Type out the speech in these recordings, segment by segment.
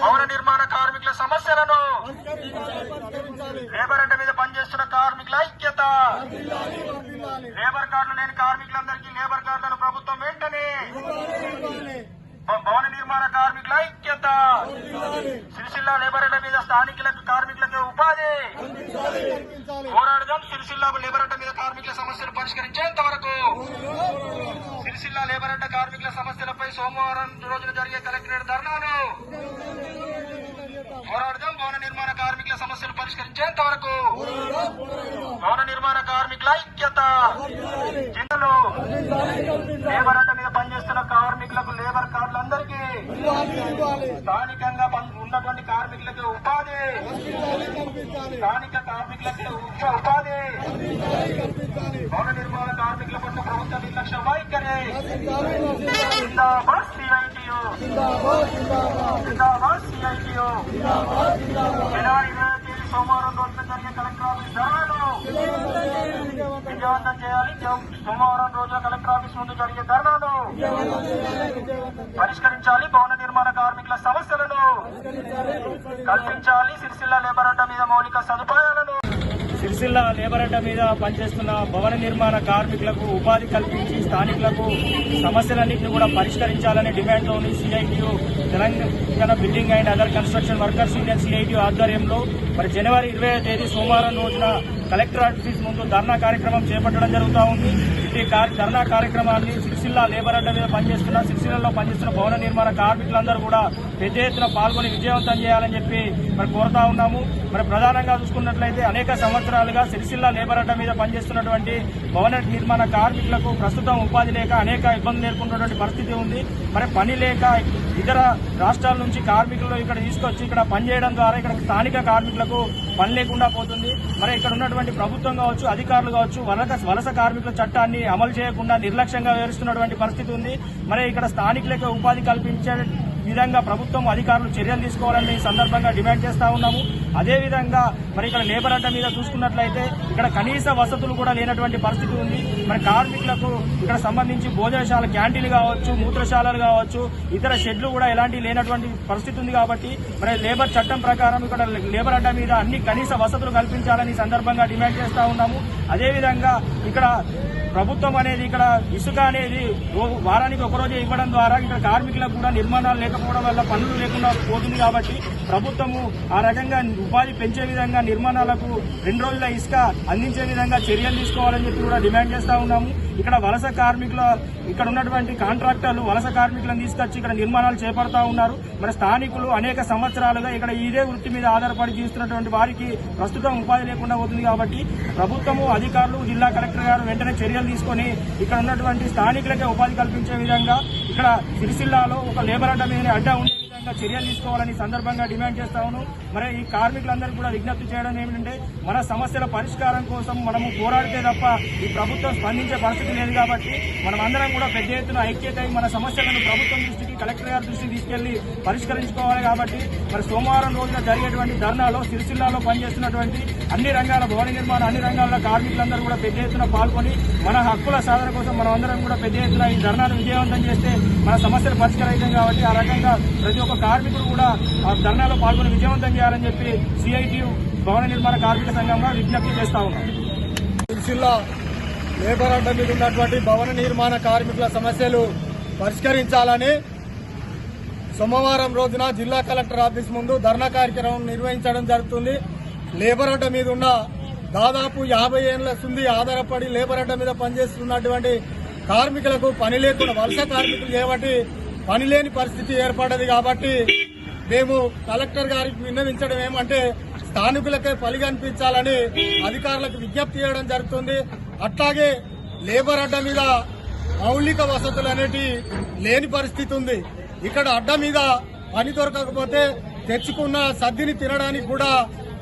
భవన నిర్మాణ కార్మికుల సమస్యలను లేబర్ అడ్డ మీద పనిచేస్తున్న కార్మికుల ఐక్యత. లేబర్ కార్డులు లేని కార్మికులందరికీ లేబర్ కార్డులను ప్రభుత్వం వెంటనే భవన నిర్మాణ కార్మికుల ఐక్యత. వర్ధిల్లాలి. సిరిసిల్ల లేబర్ అడ్డ మీద స్థానికులకు కార్మికులకు ఉపాధి. పోరాడదాం సిరిసిల్ల లేబర్ అడ్డ మీద కార్మికుల సమస్యలు పరిష్కరించేంత వరకు. సిరిసిల్ల లేబర్ అడ్డ కార్మికుల సమస్యలపై సోమవారం రోజున జరిగే కలెక్టరేట్ ధర్నాను పోరాడదాం భవన నిర్మాణ కార్మికుల సమస్యలు పరిష్కరించేంత వరకు భవన నిర్మాణ కార్మికుల ఐక్యత. జిల్లాలో లేబర్ అడ్డ మీద పనిచేస్తున్న కార్మికులకు లేబర్ కార్డులందరికీ స్థానికంగా ఉన్నటువంటి కార్మికులకు ఉపాధి. స్థానిక కార్మికులకి ఉపాధి కల్పించాలి. భవన నిర్మాణ కార్మికుల పట్ల ప్రభుత్వ నిర్లక్ష్య వైఖరి వర్ధిల్లాలి, వర్ధిల్లాలి. జిందాబాద్ సిఐటియు జిందాబాద్, జిందాబాద్. జిందాబాద్ సిఐటియు జిందాబాద్, జిందాబాద్. జనవరి ఇరవై తేదీ సోమవారం రోజున జరిగే కలెక్టర్ ఆఫీస్ ధర్నాను విజయవంతం చేయాలి, చేయాలి సోమవారం రోజున కలెక్టర్ ఆఫీస్ ముందు జరిగే ధర్నాను పరిష్కరించాలి భవన నిర్మాణ కార్మికుల సమస్యలను. కల్పించాలి సిరిసిల్ల లేబర్ అడ్డ మీద మౌలిక సదుపాయం సిరిసిల్ల లేబర్ అడ్డ మీద పనిచేస్తున్న భవన నిర్మాణ కార్మికులకు ఉపాధి కల్పించి స్థానికులకు సమస్యలన్నింటినీ కూడా పరిష్కరించాలనే డిమాండ్లోని ఉంది CITU Telangana building and other construction workers union CITU ఆధ్వర్యంలో మరి జనవరి ఇరవై తేదీ సోమవారం రోజున కలెక్టర్ ఆఫీస్ ముందు ధర్నా కార్యక్రమం చేపట్టడం జరుగుతూ ఉంది. ఈ ధర్నా కార్యక్రమాన్ని సిరిసిల్ల లేబర్ అడ్డ మీద పనిచేస్తున్న సిరిసిల్లలో పనిచేస్తున్న భవన నిర్మాణ కార్మికులందరూ కూడా పెద్ద ఎత్తున పాల్గొని విజయవంతం చేయాలని చెప్పి మరి కోరుతా ఉన్నాము. మరి ప్రధానంగా చూసుకున్నట్లయితే అనేక సంవత్సరాలుగా సిరిసిల్ల లేబర్ అడ్డ మీద పనిచేస్తున్నటువంటి భవన నిర్మాణ కార్మికులకు ప్రస్తుతం ఉపాధి లేక అనేక ఇబ్బందులు ఎదుర్కొన్నటువంటి పరిస్థితి ఉంది. మరి పని లేక ఇతర రాష్ట్రాల నుంచి కార్మికులు ఇక్కడ తీసుకొచ్చి ఇక్కడ పనిచేయడం ద్వారా ఇక్కడ స్థానిక కార్మికులకు పని లేకుండా పోతుంది. మరి ఇక్కడ ఉన్నటువంటి ప్రభుత్వం కావచ్చు అధికారులు కావచ్చు వలస వలస కార్మికుల చట్టాన్ని అమలు చేయకుండా నిర్లక్ష్యంగా వివరిస్తున్నటువంటి పరిస్థితి ఉంది. మరి ఇక్కడ స్థానికులకు ఉపాధి కల్పించే విధంగా ప్రభుత్వం అధికారులు చర్యలు తీసుకోవాలని ఈ సందర్భంగా డిమాండ్ చేస్తా ఉన్నాము. అదేవిధంగా మరి ఇక్కడ లేబర్ అడ్డ మీద చూసుకున్నట్లయితే ఇక్కడ కనీస వసతులు కూడా లేనటువంటి పరిస్థితి ఉంది. మరి కార్మికులకు ఇక్కడ సంబంధించి భోజనశాల క్యాంటీన్లు కావచ్చు మూత్రశాలలు కావచ్చు ఇతర షెడ్లు కూడా ఎలాంటి లేనటువంటి పరిస్థితి ఉంది కాబట్టి మరి లేబర్ చట్టం ప్రకారం ఇక్కడ లేబర్ అడ్డ మీద అన్ని కనీస వసతులు కల్పించాలని సందర్భంగా డిమాండ్ చేస్తా ఉన్నాము. అదేవిధంగా ఇక్కడ ప్రభుత్వం అనేది ఇక్కడ ఇసుక అనేది వారానికి ఒకరోజు ఇవ్వడం ద్వారా ఇక్కడ కార్మికులకు కూడా నిర్మాణాలు లేకపోవడం వల్ల పనులు లేకుండా పోతుంది కాబట్టి ప్రభుత్వము ఆ రకంగా ఉపాధి పెంచే విధంగా నిర్మాణాలకు రెండు రోజుల ఇసుక అందించే విధంగా చర్యలు తీసుకోవాలని చెప్పి కూడా డిమాండ్ చేస్తా ఉన్నాము. ఇక్కడ వలస కార్మికుల ఇక్కడ ఉన్నటువంటి కాంట్రాక్టర్లు వలస కార్మికులను తీసుకొచ్చి ఇక్కడ నిర్మాణాలు చేపడతా ఉన్నారు. మరి స్థానికులు అనేక సంవత్సరాలుగా ఇక్కడ ఇదే వృత్తి మీద ఆధారపడి జీవిస్తున్నటువంటి వారికి ప్రస్తుతం ఉపాధి లేకుండా పోతుంది కాబట్టి ప్రభుత్వము అధికారులు జిల్లా కలెక్టర్ గారు వెంటనే చర్యలు తీసుకొని ఇక్కడ ఉన్నటువంటి స్థానికులకే ఉపాధి కల్పించే విధంగా ఇక్కడ సిరిసిల్లాలో ఒక లేబర్ అడ్డ మీద అడ్డ ఉండే విధంగా చర్యలు తీసుకోవాలని సందర్భంగా డిమాండ్ చేస్తా మరి ఈ కార్మికులందరూ కూడా విజ్ఞప్తి చేయడం ఏమిటంటే మన సమస్యల పరిష్కారం కోసం మనము పోరాడితే తప్ప ఈ ప్రభుత్వం స్పందించే పరిస్థితి లేదు కాబట్టి మనం అందరం కూడా పెద్ద ఎత్తున ఐక్యత మన సమస్యలను ప్రభుత్వం దృష్టికి కలెక్టర్ గారి దృష్టికి తీసుకెళ్ళి పరిష్కరించుకోవాలి కాబట్టి మరి సోమవారం రోజున జరిగేటువంటి ధర్నాలో సిరిసిల్లాలో పనిచేస్తున్నటువంటి అన్ని రంగాల భవన నిర్మాణ అన్ని రంగాల కార్మికులందరూ కూడా పెద్ద ఎత్తున పాల్గొని మన హక్కుల సాధన కోసం మనం అందరం కూడా పెద్ద ఎత్తున ఈ ధర్నాను విజయవంతం చేస్తే మన సమస్యలు పరిష్కరిస్తాం కాబట్టి ఆ రకంగా ప్రతి ఒక్క కార్మికుడు కూడా ఆ ధర్నాలో పాల్గొని విజయవంతం చేయాలని చెప్పి సిఐటి భవన నిర్మాణ కార్మిక సంఘంగా విజ్ఞప్తి చేస్తా ఉన్నాం. సిరిసిల్ల లేబర్ అడ్డ మీద ఉన్నటువంటి భవన నిర్మాణ కార్మికుల సమస్యలు పరిష్కరించాలని సోమవారం రోజున జిల్లా కలెక్టర్ ఆఫీస్ ముందు ధర్నా కార్యక్రమం నిర్వహించడం జరుగుతుంది. లేబర్ అడ్డ మీద ఉన్న దాదాపు యాభై ఏళ్ళ సుంది ఆధారపడి లేబర్ అడ్డ మీద పనిచేస్తున్నటువంటి కార్మికులకు పని లేకుండా వలస కార్మికులు చేయబట్టి పని లేని పరిస్థితి ఏర్పడ్డది కాబట్టి మేము కలెక్టర్ గారికి విన్నవించడం ఏమంటే స్థానికులకే పని కనిపించాలని అధికారులకు విజ్ఞప్తి చేయడం జరుగుతుంది. అట్లాగే లేబర్ అడ్డ మీద మౌలిక వసతులు అనేటి లేని పరిస్థితి ఉంది. ఇక్కడ అడ్డ మీద పని దొరకకపోతే తెచ్చుకున్న సద్దిని తినడానికి కూడా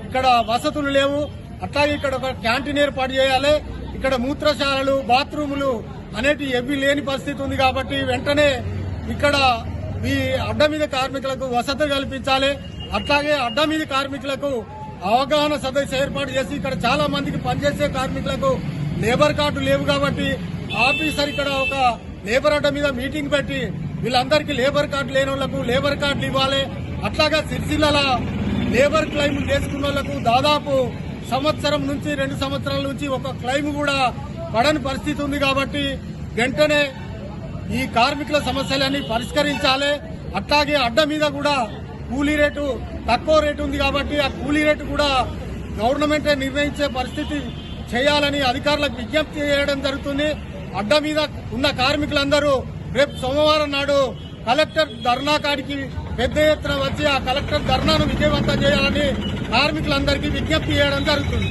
ఇక్కడ వసతులు లేవు. అట్లాగే ఇక్కడ ఒక క్యాంటీన్ ఏర్పాటు చేయాలి. ఇక్కడ మూత్రశాలలు బాత్రూములు అనేటి ఎవ్వి లేని పరిస్థితి ఉంది కాబట్టి వెంటనే ఇక్కడ ఈ అడ్డ మీద కార్మికులకు వసతి కల్పించాలి. అట్లాగే అడ్డ మీద కార్మికులకు అవగాహన సదస్సు ఏర్పాటు చేసి ఇక్కడ చాలా మందికి పనిచేసే కార్మికులకు లేబర్ కార్డు లేవు కాబట్టి ఆఫీసర్ ఇక్కడ ఒక లేబర్ అడ్డ మీద మీటింగ్ పెట్టి వీళ్ళందరికీ లేబర్ కార్డు లేని వాళ్ళకు లేబర్ కార్డులు ఇవ్వాలి. అట్లాగా సిరిసిల్ల లేబర్ క్లైమ్ చేసుకున్న వాళ్ళకు దాదాపు సంవత్సరం నుంచి రెండు సంవత్సరాల నుంచి ఒక క్లైమ్ కూడా పడని పరిస్థితి ఉంది కాబట్టి వెంటనే ఈ కార్మికుల సమస్యలన్నీ పరిష్కరించాలి. అట్లాగే అడ్డ మీద కూడా కూలీ రేటు తక్కువ రేటు ఉంది కాబట్టి ఆ కూలీ రేటు కూడా గవర్నమెంటే నిర్ణయించే పరిస్థితి చేయాలని అధికారులకు విజ్ఞప్తి చేయడం జరుగుతుంది. అడ్డ మీద ఉన్న కార్మికులందరూ రేపు సోమవారం నాడు కలెక్టర్ ధర్నా కాడికి పెద్ద ఎత్తున వచ్చి ఆ కలెక్టర్ ధర్నాను విజయవంతం చేయాలని కార్మికులందరికీ విజ్ఞప్తి చేయడం జరుగుతుంది.